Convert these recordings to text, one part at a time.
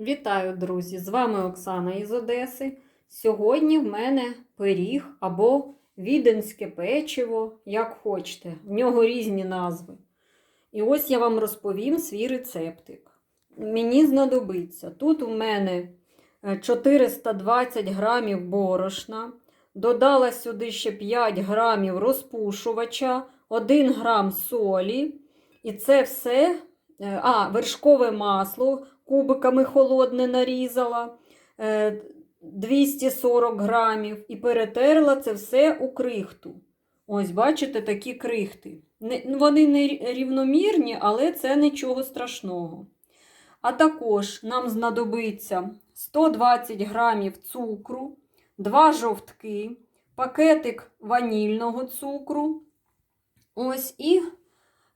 Вітаю, друзі! З вами Оксана із Одеси. Сьогодні в мене пиріг або віденське печиво, як хочете. В нього різні назви. І ось я вам розповім свій рецептик. Мені знадобиться. Тут у мене е, 420 грамів борошна. Додала сюди ще 5 грамів розпушувача, 1 грам солі. І це все, е, а, вершкове масло кубиками холодне нарізала, е, 240 грамів і перетерла це все у крихту. Ось, бачите, такі крихти. Ну, вони не рівномірні, але це нічого страшного. А також нам знадобиться 120 грамів цукру, 2 жовтки, пакетик ванільного цукру. Ось і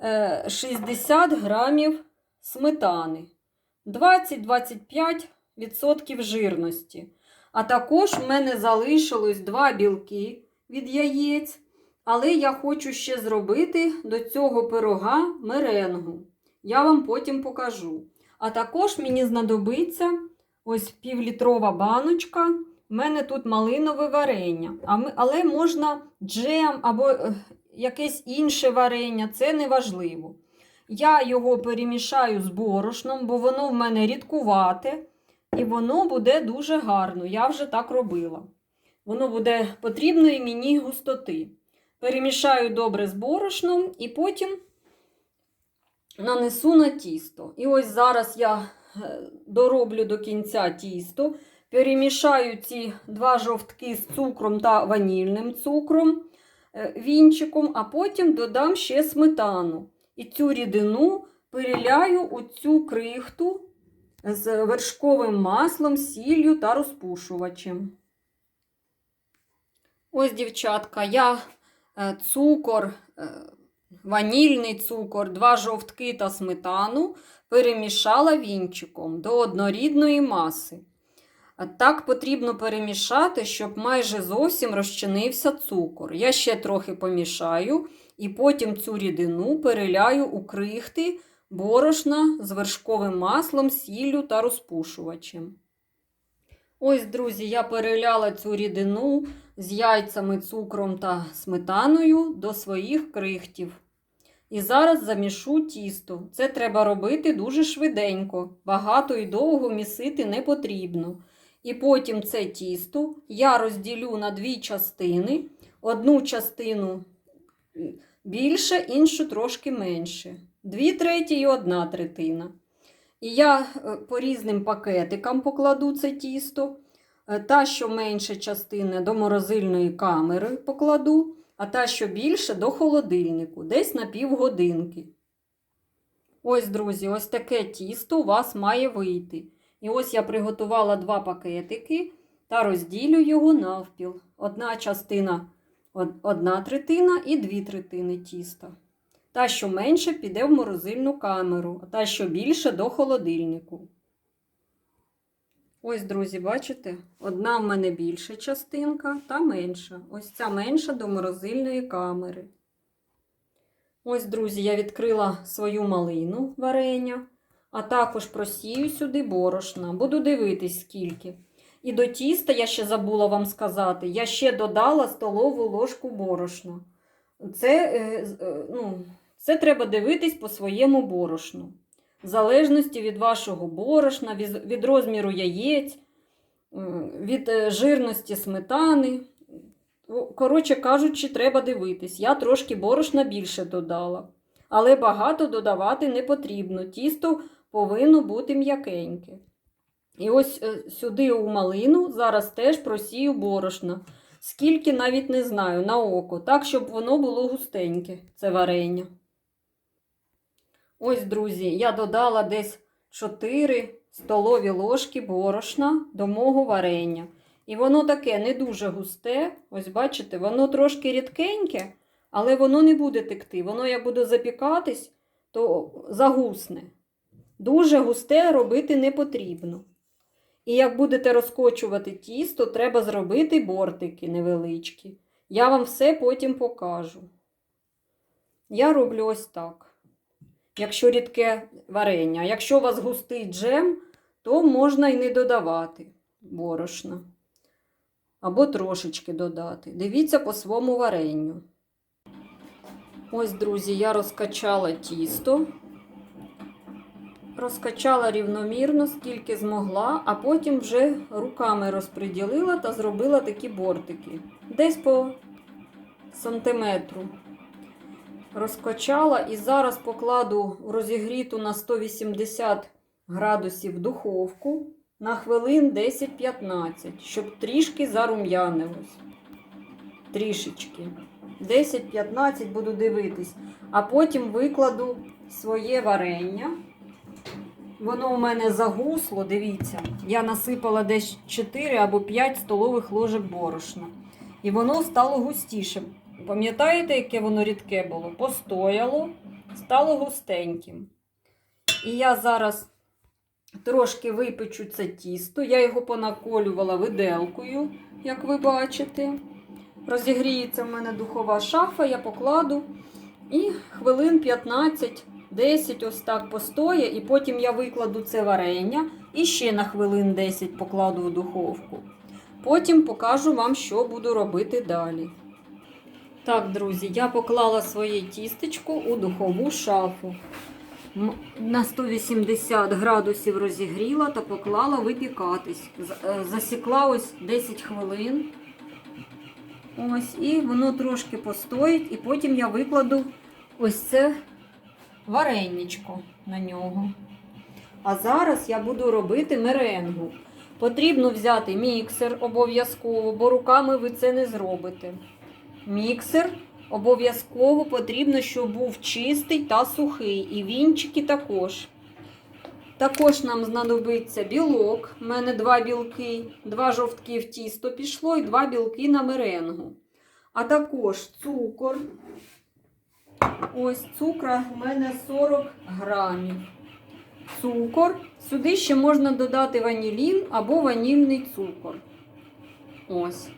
е, 60 грамів сметани. 20-25% жирності. А також в мене залишилось 2 білки від яєць. Але я хочу ще зробити до цього пирога меренгу. Я вам потім покажу. А також мені знадобиться ось півлітрова баночка. У мене тут малинове варення. Але можна джем або е, якесь інше варення, це не важливо. Я його перемішаю з борошном, бо воно в мене рідкувате, і воно буде дуже гарно. Я вже так робила. Воно буде потрібної мені густоти. Перемішаю добре з борошном і потім нанесу на тісто. І ось зараз я е, дороблю до кінця тісто. Перемішаю ці два жовтки з цукром та ванільним цукром, е, вінчиком, а потім додам ще сметану. І цю рідину переляю у цю крихту з вершковим маслом, сіллю та розпушувачем. Ось, дівчатка, я е, цукор, е, ванільний цукор, два жовтки та сметану перемішала вінчиком до однорідної маси. Так потрібно перемішати, щоб майже зовсім розчинився цукор. Я ще трохи помішаю і потім цю рідину переляю у крихти борошна з вершковим маслом, сіллю та розпушувачем. Ось, друзі, я переляла цю рідину з яйцями, цукром та сметаною до своїх крихтів. І зараз замішу тісто. Це треба робити дуже швиденько, багато і довго місити не потрібно. І потім це тісто я розділю на дві частини. Одну частину більше, іншу трошки менше. Дві треті і одна третина. І я е, по різним пакетикам покладу це тісто. Е, Та, що менша частина до морозильної камери покладу, а та, що більше до холодильнику, десь на півгодинки. Ось, друзі, ось таке тісто у вас має вийти. І ось я приготувала два пакетики та розділю його навпіл. Одна частина, одна третина і дві третини тіста. Та, що менше, піде в морозильну камеру, а та, що більше до холодильнику. Ось, друзі, бачите? Одна в мене більша частинка та менша. Ось ця менша до морозильної камери. Ось, друзі, я відкрила свою малину варення, а також просію сюди борошна. Буду дивитись, скільки. І до тіста, я ще забула вам сказати, я ще додала столову ложку борошна. Це, е, е, ну, це треба дивитись по своєму борошну. В залежності від вашого борошна, від, від розміру яєць, від е, жирності сметани. Коротше кажучи, треба дивитись. Я трошки борошна більше додала. Але багато додавати не потрібно. Тісто повинно бути м'якеньке. І ось е, сюди у малину зараз теж просію борошна. Скільки навіть не знаю, на око, так, щоб воно було густеньке, це варення. Ось, друзі, я додала десь 4 столові ложки борошна до мого варення. І воно таке не дуже густе. Ось бачите, воно трошки рідкеньке, але воно не буде текти. Воно, як буде запікатись, то загусне. Дуже густе робити не потрібно. І як будете розкочувати тісто, треба зробити бортики невеличкі. Я вам все потім покажу. Я роблю ось так. Якщо рідке варення. Якщо у вас густий джем, то можна і не додавати борошна. Або трошечки додати. Дивіться по своєму варенню. Ось, друзі, я розкачала тісто. Розкачала рівномірно, скільки змогла, а потім вже руками розподілила та зробила такі бортики. Десь по сантиметру. Розкачала і зараз покладу розігріту на 180 градусів духовку на хвилин 10-15, щоб трішки зарум'янилось. Трішечки. 10-15 буду дивитись, а потім викладу своє варення. Воно у мене загусло, дивіться. Я насипала десь 4 або 5 столових ложок борошна. І воно стало густішим. Пам'ятаєте, яке воно рідке було? Постояло, стало густеньким. І я зараз трошки випечу це тісто. Я його понаколювала виделкою, як ви бачите. Розігріється в мене духова шафа, я покладу. І хвилин 15 10 ось так постоє, і потім я викладу це варення і ще на хвилин 10 покладу в духовку. Потім покажу вам, що буду робити далі. Так, друзі, я поклала своє тістечко у духову шафу. На 180 градусів розігріла та поклала випікатись. Е, Засікла ось 10 хвилин. Ось, і воно трошки постоїть, і потім я викладу ось це вареннячко на нього. А зараз я буду робити меренгу. Потрібно взяти міксер обов'язково, бо руками ви це не зробите. Міксер обов'язково потрібно, щоб був чистий та сухий. І вінчики також. Також нам знадобиться білок. У мене два білки, два жовтки в тісто пішло і два білки на меренгу. А також цукор. Ось цукра у мене 40 грамів. Цукор. Сюди ще можна додати ванілін або ванільний цукор. Ось.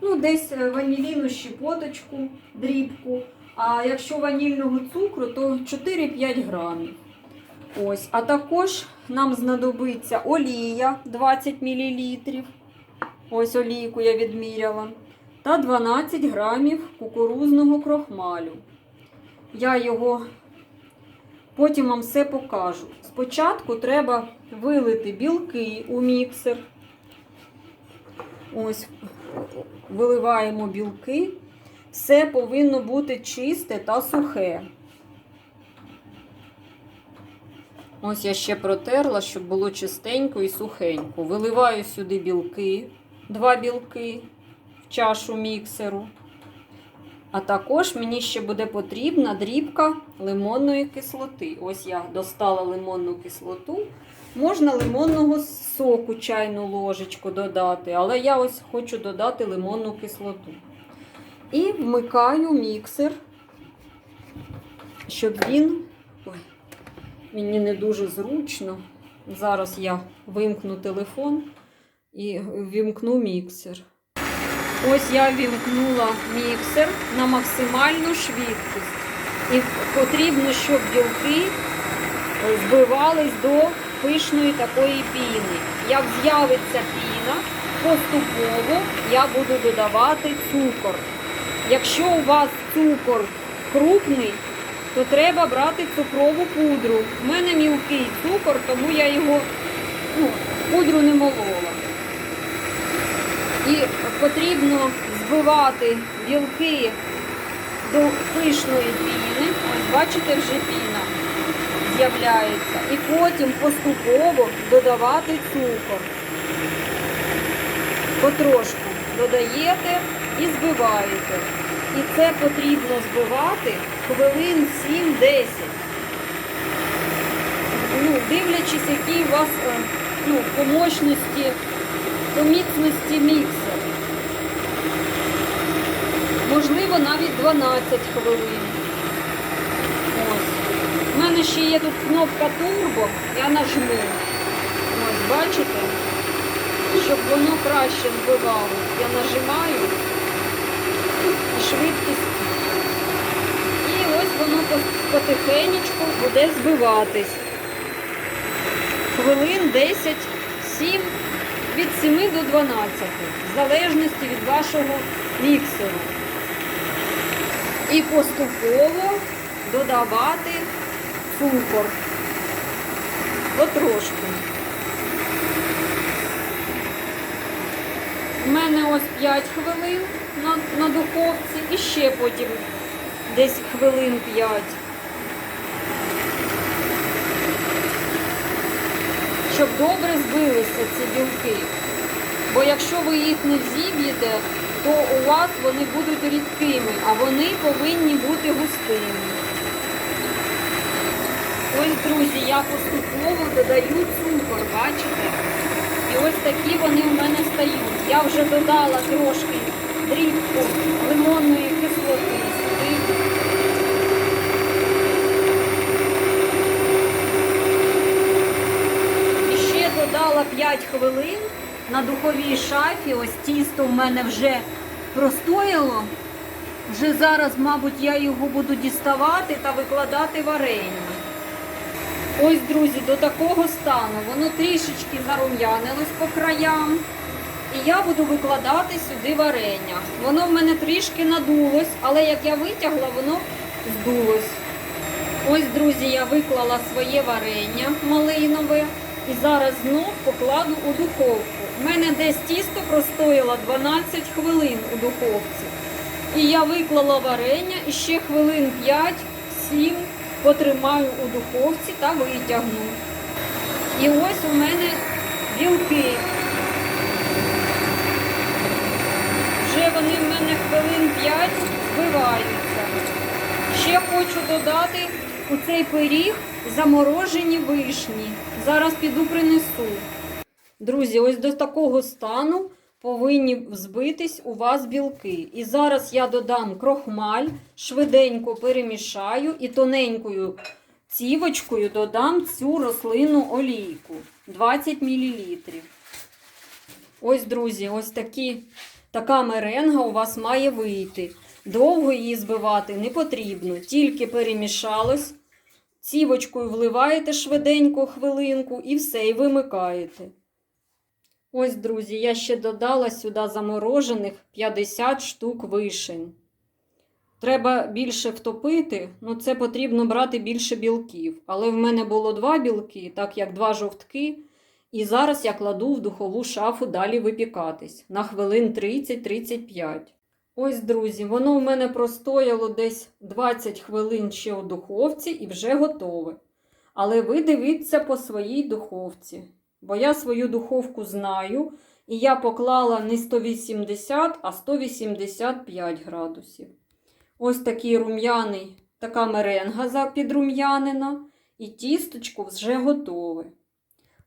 Ну, десь е, ваніліну щепоточку, дрібку. А якщо ванільного цукру, то 4-5 грамів. Ось. А також нам знадобиться олія 20 мл. Ось олійку я відміряла. Та 12 грамів кукурузного крохмалю. Я його потім вам все покажу. Спочатку треба вилити білки у міксер. Ось виливаємо білки. Все повинно бути чисте та сухе. Ось я ще протерла, щоб було чистенько і сухенько. Виливаю сюди білки, два білки в чашу міксеру. А також мені ще буде потрібна дрібка лимонної кислоти. Ось я достала лимонну кислоту. Можна лимонного соку чайну ложечку додати, але я ось хочу додати лимонну кислоту. І вмикаю міксер, щоб він. Ой, мені не дуже зручно. Зараз я вимкну телефон і вімкну міксер. Ось я вімкнула міксер на максимальну швидкість. І потрібно, щоб білки збивались до пишної такої піни. Як з'явиться піна, поступово я буду додавати цукор. Якщо у вас цукор крупний, то треба брати цукрову пудру. У мене мілкий цукор, тому я його ну, пудру не молола. І потрібно збивати білки до пишної піни. Ось бачите, вже піна з'являється. І потім поступово додавати цукор. Потрошку додаєте і збиваєте. І це потрібно збивати хвилин 7-10. Ну, дивлячись, який у вас е, ну, по по міцності міксер. Можливо, навіть 12 хвилин. Ось. У мене ще є тут кнопка турбо, я нажму. Ось, бачите? Щоб воно краще збивалось. Я нажимаю і швидкість. І ось воно потихенечку буде збиватись. хвилин 10, 7, від 7 до 12, в залежності від вашого міксеру. І поступово додавати цукор. Потрошку. У мене ось 5 хвилин на, на духовці і ще потім десь хвилин 5. Щоб добре збилися ці білки. Бо якщо ви їх не взіб'єте, то у вас вони будуть рідкими, а вони повинні бути густими. Ось, друзі, я поступово додаю цукор, бачите? І ось такі вони в мене стають. Я вже додала трошки дрібку лимонної кислоти сюди. І ще додала 5 хвилин на духовій шафі. Ось тісто в мене вже простояло. Вже зараз, мабуть, я його буду діставати та викладати варення. Ось, друзі, до такого стану. Воно трішечки зарум'янилось по краям. І я буду викладати сюди варення. Воно в мене трішки надулось, але як я витягла, воно здулось. Ось, друзі, я виклала своє варення малинове і зараз знов покладу у духовку. У мене десь тісто простояло 12 хвилин у духовці. І я виклала варення і ще хвилин 5-7 потримаю у духовці та витягну. І ось у мене білки. Вже вони в мене хвилин 5 збиваються. Ще хочу додати у цей пиріг заморожені вишні. Зараз піду принесу. Друзі, ось до такого стану повинні взбитись у вас білки. І зараз я додам крохмаль, швиденько перемішаю і тоненькою цівочкою додам цю рослинну олійку 20 мл. Ось, друзі, ось такі, така меренга у вас має вийти. Довго її збивати не потрібно, тільки перемішалось. Цівочкою вливаєте швиденько хвилинку і все, і вимикаєте. Ось, друзі, я ще додала сюди заморожених 50 штук вишень. Треба більше втопити, ну це потрібно брати більше білків. Але в мене було два білки, так як два жовтки. І зараз я кладу в духову шафу далі випікатись на хвилин 30-35. Ось, друзі, воно у мене простояло десь 20 хвилин ще у духовці і вже готове. Але ви дивіться по своїй духовці. Бо я свою духовку знаю, і я поклала не 180, а 185 градусів. Ось такий рум'яний, така меренга підрум'янена, і тісточко вже готове.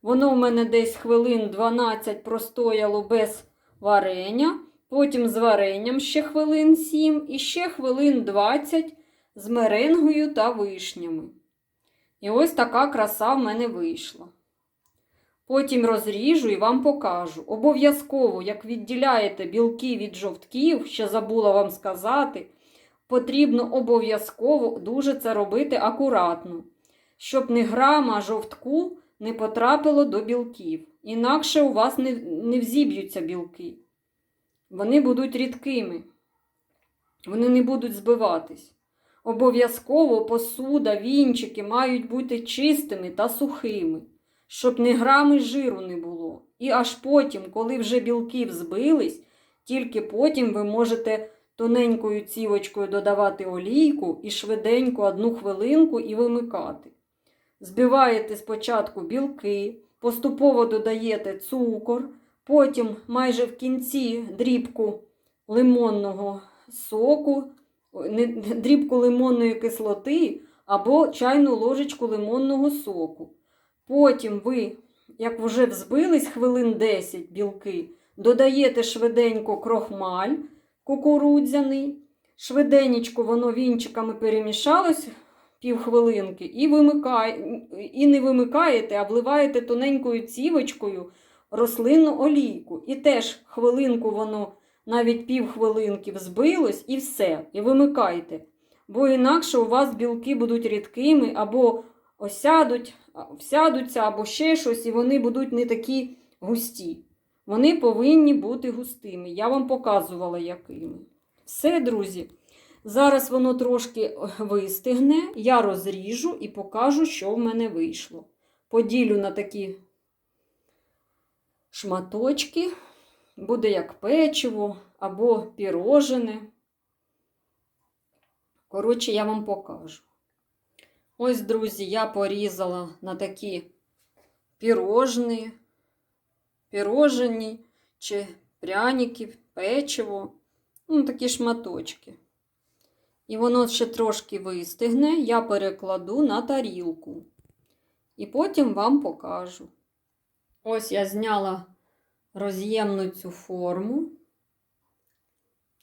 Воно в мене десь хвилин 12 простояло без варення, потім з варенням ще хвилин 7 і ще хвилин 20 з меренгою та вишнями. І ось така краса в мене вийшла. Потім розріжу і вам покажу. Обов'язково, як відділяєте білки від жовтків, ще забула вам сказати, потрібно обов'язково дуже це робити акуратно, щоб не грама жовтку не потрапило до білків. Інакше у вас не, не взіб'ються білки. Вони будуть рідкими, вони не будуть збиватись. Обов'язково посуда, вінчики мають бути чистими та сухими, щоб не грами жиру не було. І аж потім, коли вже білки взбились, тільки потім ви можете тоненькою цівочкою додавати олійку і швиденько одну хвилинку і вимикати. Збиваєте спочатку білки, поступово додаєте цукор, потім майже в кінці дрібку лимонного соку, дрібку лимонної кислоти або чайну ложечку лимонного соку. Потім ви, як вже взбились хвилин 10 білки, додаєте швиденько крохмаль кукурудзяний, швиденечко воно вінчиками перемішалось півхвилинки і, вимикає, і не вимикаєте, а вливаєте тоненькою цівочкою рослинну олійку. І теж хвилинку воно навіть півхвилинки взбилось і все. І вимикайте. Бо інакше у вас білки будуть рідкими або осядуть, всядуться або ще щось, і вони будуть не такі густі. Вони повинні бути густими. Я вам показувала, якими. Все, друзі. Зараз воно трошки е, вистигне, я розріжу і покажу, що в мене вийшло. Поділю на такі шматочки, буде як печиво або пірожене. Коротше, я вам покажу. Ось, друзі, я порізала на такі пірожні, пірожені чи пряники, печиво, ну, такі шматочки. І воно ще трошки вистигне, я перекладу на тарілку. І потім вам покажу. Ось я зняла роз'ємну цю форму.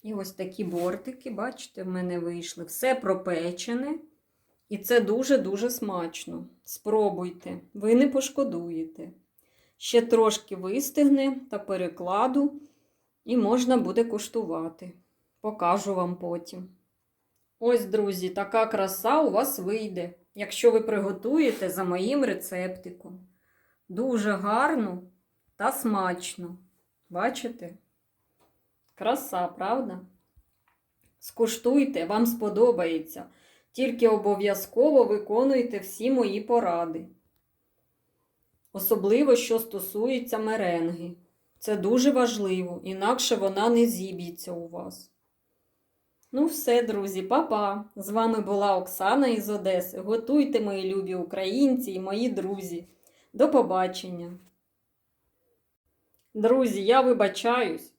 І ось такі бортики, бачите, в мене вийшли. Все пропечене. І це дуже-дуже смачно. Спробуйте, ви не пошкодуєте. Ще трошки вистигне та перекладу, і можна буде куштувати. Покажу вам потім. Ось, друзі, така краса у вас вийде, якщо ви приготуєте за моїм рецептиком. Дуже гарно та смачно. Бачите? Краса, правда? Скуштуйте, вам сподобається. Тільки обов'язково виконуйте всі мої поради. Особливо, що стосується меренги. Це дуже важливо, інакше вона не зіб'ється у вас. Ну, все, друзі, па-па! З вами була Оксана із Одеси. Готуйте, мої любі українці і мої друзі. До побачення. Друзі, я вибачаюсь.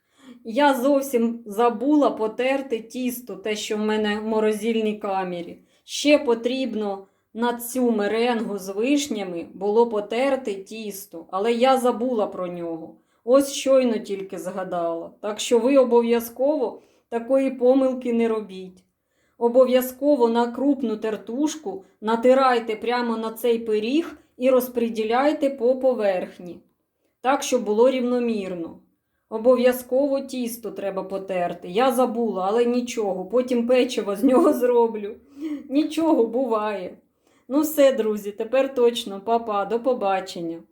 Я зовсім забула потерти тісто, те, що в мене в морозильній камері. Ще потрібно на цю меренгу з вишнями було потерти тісто, але я забула про нього. Ось щойно тільки згадала. Так що ви обов'язково такої помилки не робіть. Обов'язково на крупну тертушку натирайте прямо на цей пиріг і розподіляйте по поверхні, так, щоб було рівномірно. Обов'язково тісто треба потерти. Я забула, але нічого. Потім печиво з нього зроблю. Нічого буває. Ну, все, друзі, тепер точно, папа, до побачення.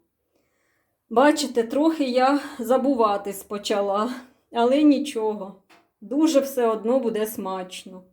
Бачите, трохи я забуватись почала, але нічого. Дуже все одно буде смачно.